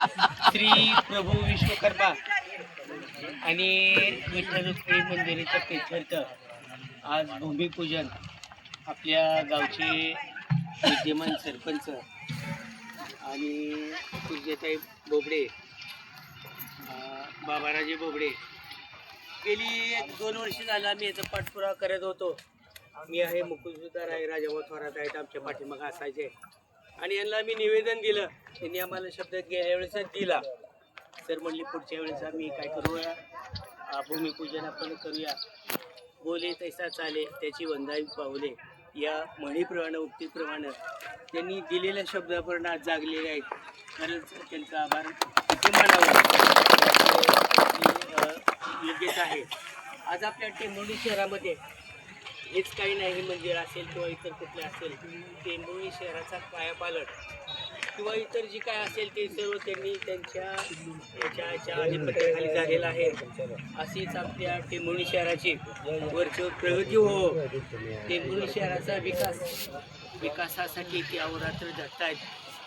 श्री प्रभू विश्वकर्मा आणि विठ्ठल रुक्मिणी मंदिराच्या पेठर्थ आज भूमिपूजन आपल्या गावचे विद्यमान सरपंच आणि पूज्यताई बोबडे अं, बाबाराजे बोबडे. गेली एक दोन वर्ष झालं आम्ही याचा पाठपुरावा करत होतो. मी आहे मुकुंदसुद्धा आहे राजाभाऊ थोरात आहेत आमच्या पाठीमागं असायचे. आणि यांना मी निवेदन दिलं. त्यांनी आम्हाला शब्द गेल्या वेळेस दिला. सर म्हणली पुढच्या वेळेस आम्ही काय करूया? भूमिपूजन आपण करूया. बोले तैसा चाले त्याची वंदावी पावले. या म्हणीप्रमाणे उक्तीप्रमाणे त्यांनी दिलेल्या शब्दापर्यंत आज जागलेले आहेत. खरंच त्यांचा आभार किती योग्यच आहे. आज आपल्या टेंभोर्णी शहरामध्ये हेच काही नाही मंदिर असेल किंवा इतर कुठले असेल टेंभोर्णी शहराचा पायापालट किंवा इतर जी काय असेल ते सर्व त्यांनी त्यांच्या याच्या याच्या झालेलं आहे. अशीच आपल्या टेंभोर्णी शहराची वरचेवर प्रगती हो. टेंभोर्णी शहराचा विकास विकासासाठी ते अहोरात्र झटतायत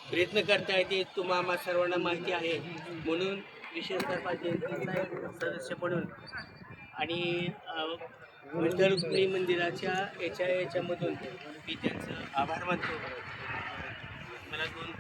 प्रयत्न करतायत येते तुम्हाला सर्वांना माहिती आहे. म्हणून विशेष गरबा सदस्य म्हणून आणि अ, विठ्ठल रुक्मिणी मंदिराच्या याच्या याच्यामधून मी त्यांचं आभार मानतो. मला दोन